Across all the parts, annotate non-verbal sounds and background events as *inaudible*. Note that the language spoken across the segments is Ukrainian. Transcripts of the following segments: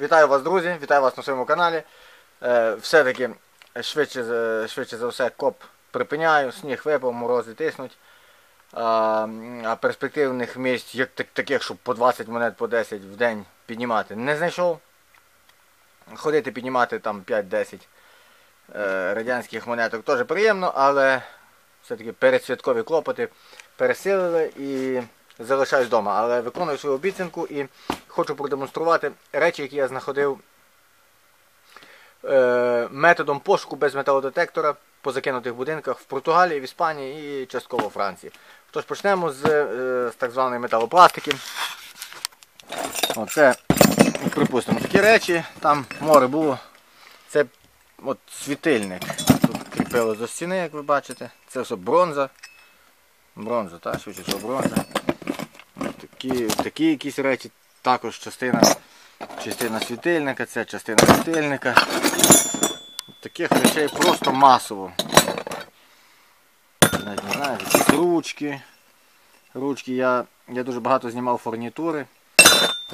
Вітаю вас, друзі! Вітаю вас на своєму каналі. Е, Все-таки швидше, швидше за все коп припиняю, сніг випав, морози тиснуть. А перспективних місць, як таких, щоб по 20 монет по 10 в день піднімати, не знайшов. Ходити піднімати там 5-10 е, радянських монеток теж приємно, але все-таки передсвяткові клопоти пересилили і залишаюсь вдома. Але виконую свою обіцянку і хочу продемонструвати речі, які я знаходив е, методом пошуку без металодетектора по закинутих будинках в Португалії, в Іспанії і частково Франції. Тож почнемо з, е, з так званої металопластики. Оце, припустимо, такі речі, там море було. Це от світильник. Тут кріпили до стіни, як ви бачите. Це все бронза. Бронза, так, що бронза. Такі, такі якісь речі, також частина, частина світильника, це частина світильника. Таких речей просто масово. Навіть не знаю, якісь ручки. Ручки я, я дуже багато знімав фурнітури.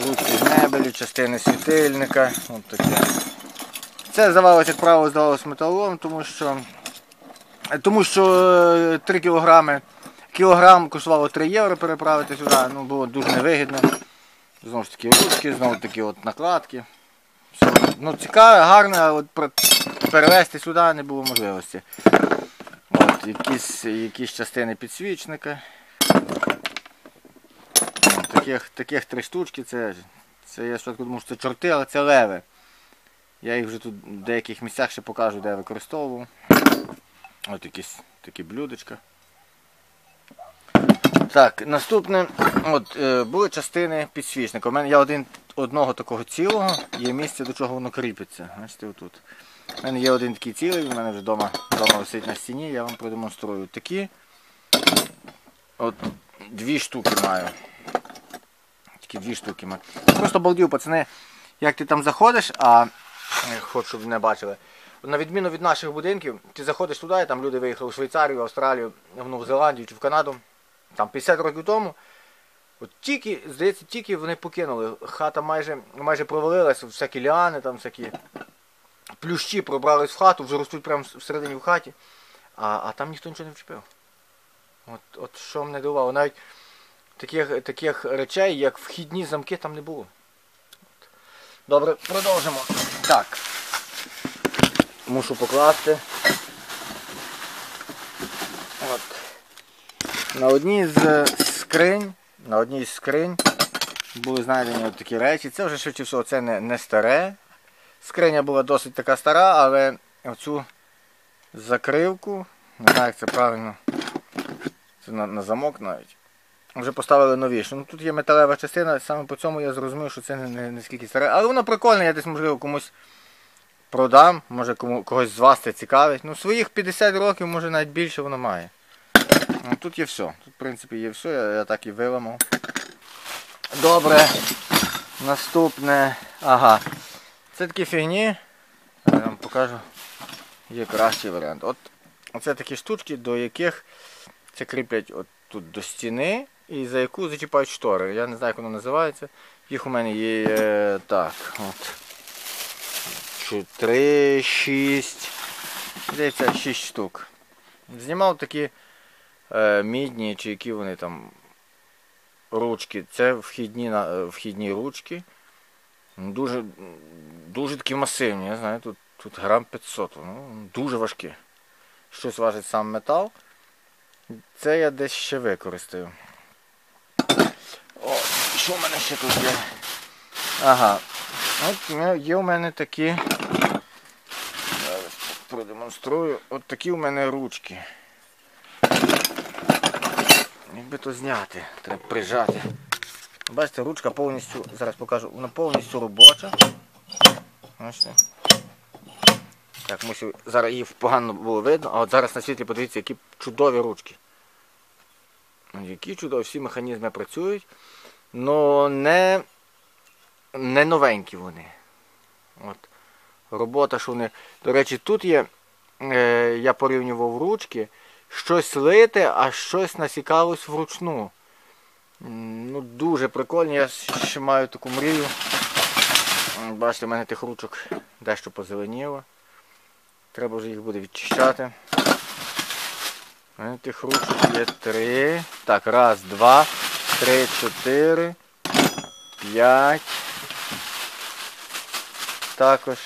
Ручки з мебелі, частини світильника. От таке. Це здавалося, як правило, здавалося металолом, тому що, тому що е, 3 кілограми Кілограм коштувало 3 євро переправити сюди, ну було дуже невигідно. Знову ж таки ручки, знову такі от накладки. Все. Ну цікаве, гарне, а от перевезти сюди не було можливості. От, якісь, якісь частини підсвічника. От, Таких, таких три штучки, це, це я спочатку думав, що це чорти, але це леви. Я їх вже тут в деяких місцях ще покажу, де я використовував. От якісь такі блюдечка. Так, наступне, от, е, були частини підсвічника. У мене я один одного такого цілого, є місце, до чого воно кріпиться. Бачите, отут. У мене є один такий цілий, у мене вже вдома, вдома висить на стіні, я вам продемонструю. Такі. От дві штуки маю. Такі дві штуки маю. Просто балдів, пацани, як ти там заходиш, а хочу, щоб не бачили. На відміну від наших будинків, ти заходиш туди, там люди виїхали в Швейцарію, Австралію, в Нову Зеландію чи в Канаду. Там 50 років тому. От тільки, здається, тільки вони покинули. Хата майже майже провалилася, всякі ліани, там всякі плющі пробрались в хату, вже ростуть прямо всередині в хаті. А, а там ніхто нічого не вчепив. От, от що мене дивувало. Навіть таких, таких речей, як вхідні замки, там не було. Добре, продовжимо. Так. Мушу покласти. От. На одній з скринь, на одній з скринь були знайдені такі речі. Це вже швидше всього, це не, не старе. Скриня була досить така стара, але оцю закривку, не знаю, як це правильно, це на, на замок навіть. Вже поставили новіше. Ну, тут є металева частина, саме по цьому я зрозумів, що це не, не, не скільки старе. Але воно прикольне, я десь можливо комусь продам, може кому, когось з вас це цікавить. Ну, своїх 50 років, може навіть більше воно має. Ну, тут є все. Тут, в принципі, є все, я, я так і виламав. Добре. Наступне. Ага. Це такі фігні. Я вам покажу. Є кращий варіант. От оце такі штучки, до яких це кріплять от тут до стіни і за яку зачіпають штори. Я не знаю, як воно називається. Їх у мене є е, так. От. 3, 6. Здається, 6 штук. Знімав такі мідні чи які вони там ручки. Це вхідні, е, вхідні ручки. Дуже, дуже такі масивні, я знаю, тут, тут грам 500, ну, дуже важкі. Щось важить сам метал. Це я десь ще використаю. О, що в мене ще тут є? Ага. От є у мене такі. Зараз продемонструю. От такі у мене ручки. Якби то зняти, треба прижати. Бачите, ручка повністю, зараз покажу, вона повністю робоча. Бачите? Так, мусив, зараз її погано було видно, а от зараз на світлі подивіться, які чудові ручки. Які чудові, всі механізми працюють, але не, не новенькі вони. От. Робота, що вони. До речі, тут є, е, я порівнював ручки, щось лите, а щось насікалось вручну. Ну, дуже прикольно, я ще маю таку мрію. бачите, в мене тих ручок дещо позеленіло. Треба вже їх буде відчищати. У мене тих ручок є три. Так, раз, два, три, чотири, п'ять. Також.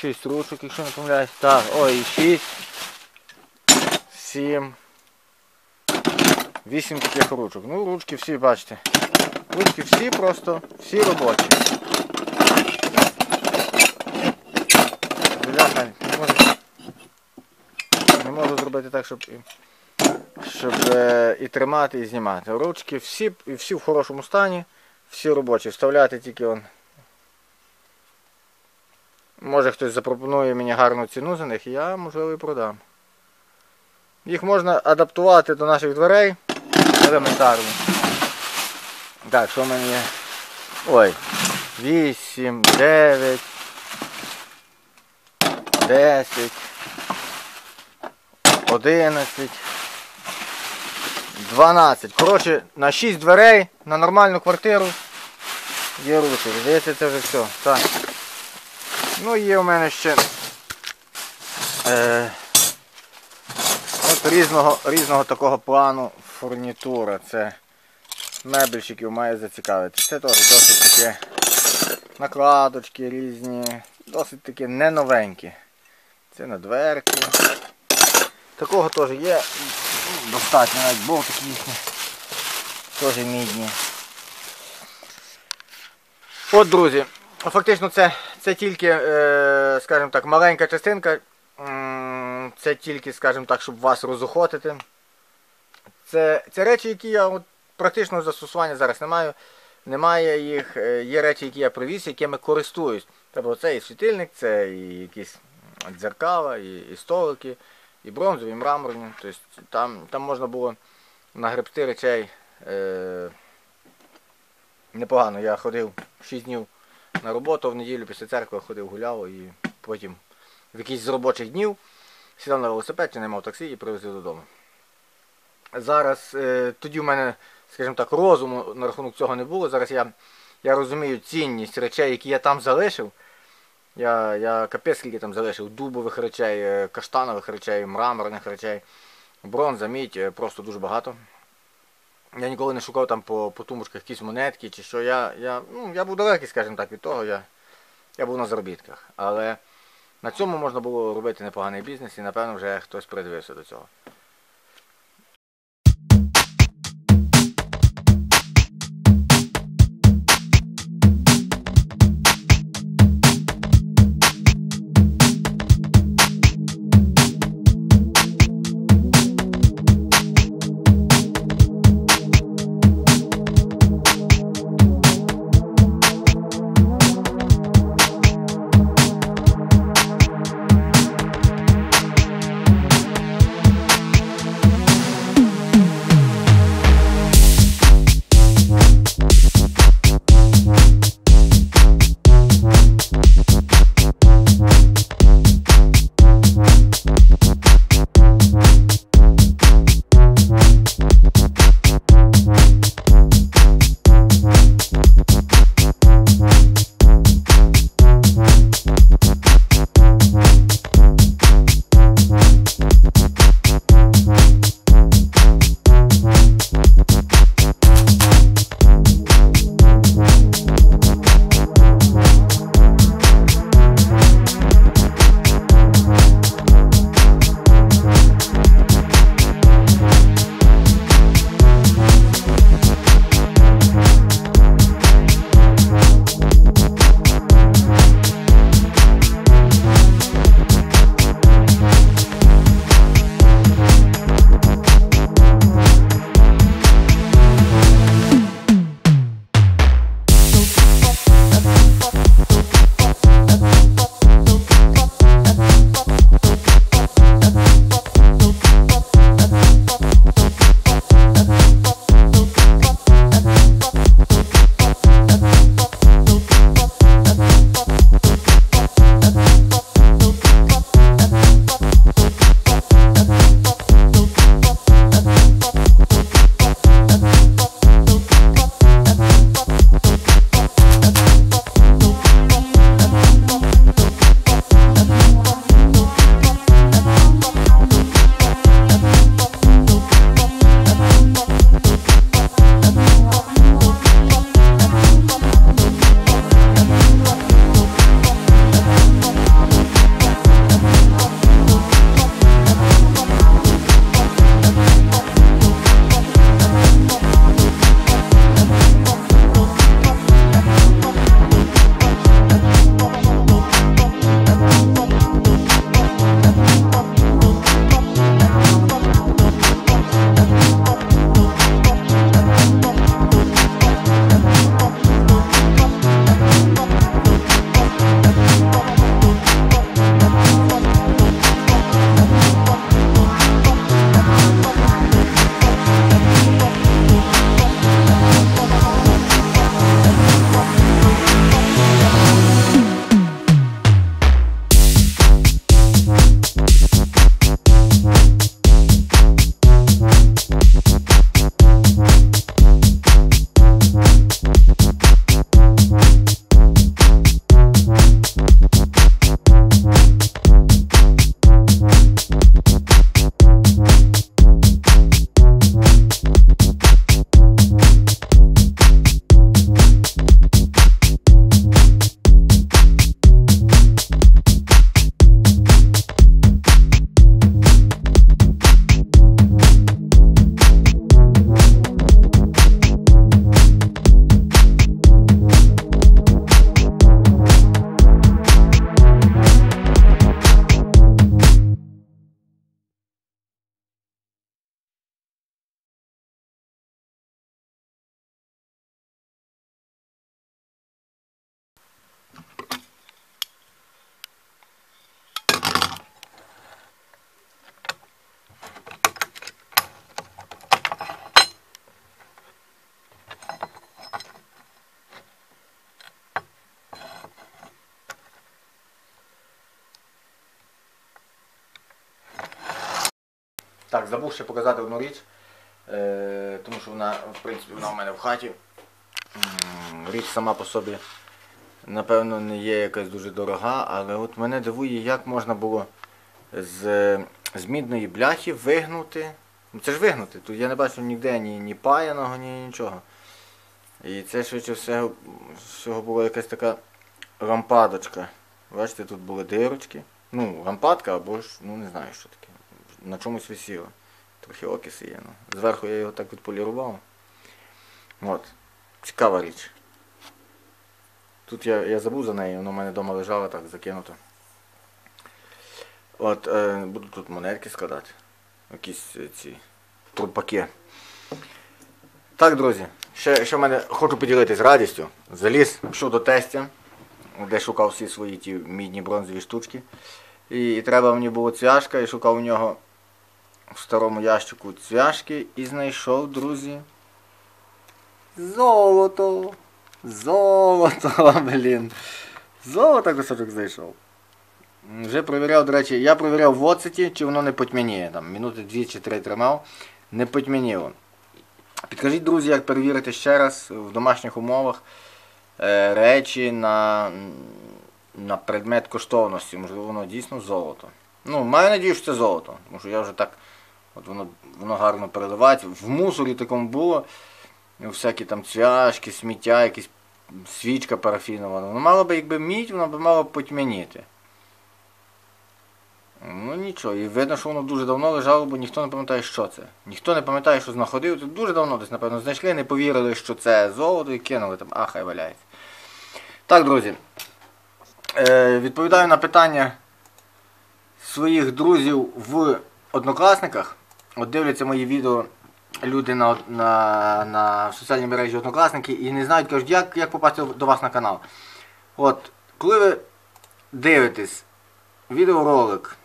Шість ручок, якщо не помиляюсь. Так, ой, і шість. Сім. Вісім таких ручок. Ну, ручки всі, бачите. Ручки всі просто, всі робочі. Бляха, не можу, не можу зробити так, щоб, щоб е, і тримати, і знімати. Ручки всі, і всі в хорошому стані, всі робочі. Вставляти тільки он. Може хтось запропонує мені гарну ціну за них, і я, можливо, і продам. Їх можна адаптувати до наших дверей елементарно. Так, що в мене є? Ой. 8, 9, 10, 11, 12. Коротше, на 6 дверей на нормальну квартиру є ручки. Здається, це вже все. Так. Ну є у мене ще е, різного, різного такого плану фурнітура. Це мебельщиків має зацікавити. Це теж досить таке накладочки різні, досить такі не новенькі. Це на дверки. Такого теж є достатньо, навіть болтики їхні. Теж мідні. От, друзі, фактично це, це тільки, е, скажімо так, маленька частинка. Це тільки, скажімо так, щоб вас розохотити. Це, це речі, які я от, практичного застосування зараз не маю. Немає їх. Е, Є речі, які я привіз, якими користуюсь. Тобто це і світильник, це і якісь дзеркала, і, і столики, і бронзові, і мраморні. Тобто там, там можна було нагребти речей е, непогано. Я ходив 6 днів на роботу в неділю після церкви ходив, гуляв і потім в якийсь з робочих днів сідав на велосипед чи не мав таксі і привезли додому. Зараз е, тоді в мене, скажімо так, розуму на рахунок цього не було. Зараз я, я розумію цінність речей, які я там залишив. Я, я капець скільки там залишив дубових речей, е, каштанових речей, мраморних речей, бронза, мідь, е, просто дуже багато. Я ніколи не шукав там по, по тумбочках якісь монетки чи що. Я, я, ну, я був далекий, скажімо так, від того, я, я був на заробітках. Але на цьому можна було робити непоганий бізнес і напевно вже хтось придивився до цього. Так, забув ще показати одну річ, е, тому що вона, в принципі, вона в мене в хаті. Річ сама по собі, напевно, не є якась дуже дорога, але от мене дивує, як можна було з, з мідної бляхи вигнути. Ну це ж вигнути. Тут я не бачу ніде ні, ні паяного, ні нічого. І це швидше всього, всього була якась така лампадочка. Бачите, тут були дирочки. Ну, лампадка або ж, ну не знаю, що таке. На чомусь висіло. Трохи окиси є. Ну. Зверху я його так відполірував. От. Цікава річ. Тут я, я забув за неї, воно в мене вдома лежало так закинуто. От, е, буду тут монетки складати. Якісь е, ці трупаки. Так, друзі, ще, ще в мене хочу поділитись радістю. Заліз, пішов до тестя, де шукав всі свої ті мідні бронзові штучки. І, і треба мені було цвяшка, і шукав у нього в старому ящику цвяшки і знайшов, друзі. Золото! Золото, *laughs* блін. Золото кусочок знайшов. Вже провіряв, до речі, я провіряв в оцеті, чи воно не потьмяніє. Там минути дві чи три тримав, не потьмяніло. Підкажіть, друзі, як перевірити ще раз в домашніх умовах е, речі на, на предмет коштовності. Можливо, воно дійсно золото. Ну, маю надію, що це золото. Тому що я вже так, от воно, воно гарно переливається. В мусорі такому було. ну, Всякі там цвяшки, сміття, якісь свічка парафінова. Воно мало би, якби мідь, воно б мало б потьмяніти. Ну нічого, і видно, що воно дуже давно лежало, бо ніхто не пам'ятає, що це. Ніхто не пам'ятає, що знаходив. Це дуже давно десь, напевно, знайшли, не повірили, що це золото і кинули там, а хай валяється. Так, друзі. Е, відповідаю на питання своїх друзів в однокласниках. От дивляться мої відео люди на, на, на соціальній мережі однокласники і не знають, кажуть, як, як попасти до вас на канал. От, коли ви дивитесь відеоролик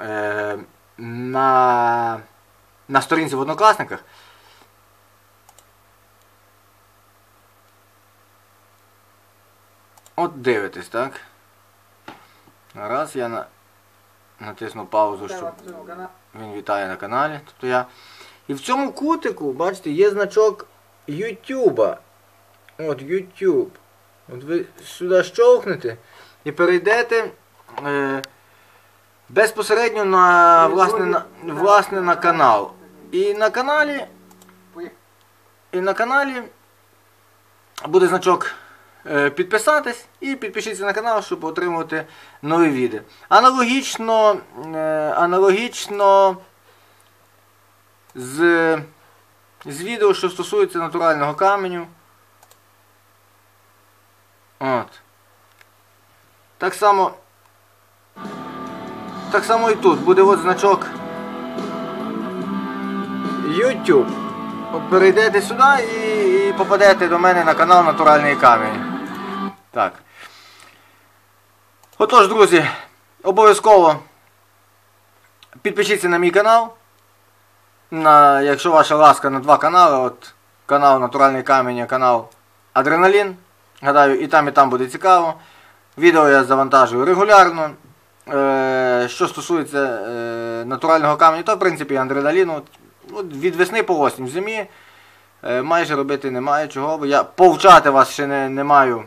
е, на, на сторінці в однокласниках. От дивитесь, так? Раз я на, натисну паузу, щоб він вітає на каналі. Тобто я. І в цьому кутику, бачите, є значок YouTube. От YouTube. От ви сюди щовхнете і перейдете е, безпосередньо на власне, на, власне на канал. І на каналі. І на каналі буде значок підписатись і підпишіться на канал, щоб отримувати нові відео. Аналогічно, е, аналогічно з, з відео, що стосується натурального каменю. От. Так само. Так само і тут буде от значок YouTube. Перейдете сюди і, і попадете до мене на канал Натуральний камінь. Так. Отож, друзі, обов'язково підпишіться на мій канал. На, Якщо ваша ласка на два канали, от канал Натуральний камінь, канал Адреналін. Гадаю, і там, і там буде цікаво. Відео я завантажую регулярно. Е, що стосується е, натурального каменю, то в принципі адреналіну. От від весни по осінь в зимі е, майже робити немає чого, бо я повчати вас ще не, не маю.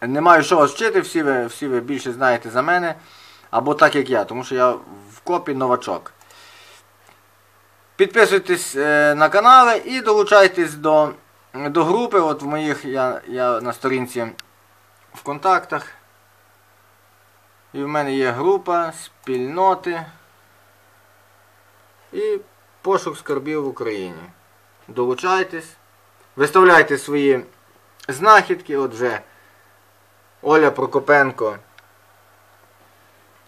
Не маю що вас вчити, всі ви, всі ви більше знаєте за мене. Або так як я, тому що я в копі новачок. Підписуйтесь е, на канали і долучайтесь до, до групи. От в моїх я, я на сторінці в контактах. І в мене є група, спільноти і пошук скарбів в Україні. Долучайтесь, виставляйте свої знахідки. От вже Оля Прокопенко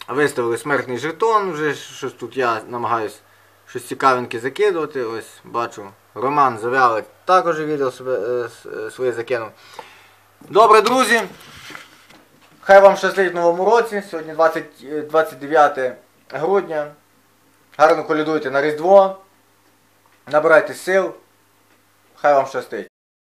виставили смертний жетон, вже щось тут я намагаюсь щось цікавеньке закидувати. Ось бачу. Роман Завялик також відео себе, е, е, своє закинув. Добре, друзі. Хай вам щастить в новому році. Сьогодні 20, е, 29 грудня. Гарно колядуйте на Різдво. Набирайте сил. Хай вам щастить.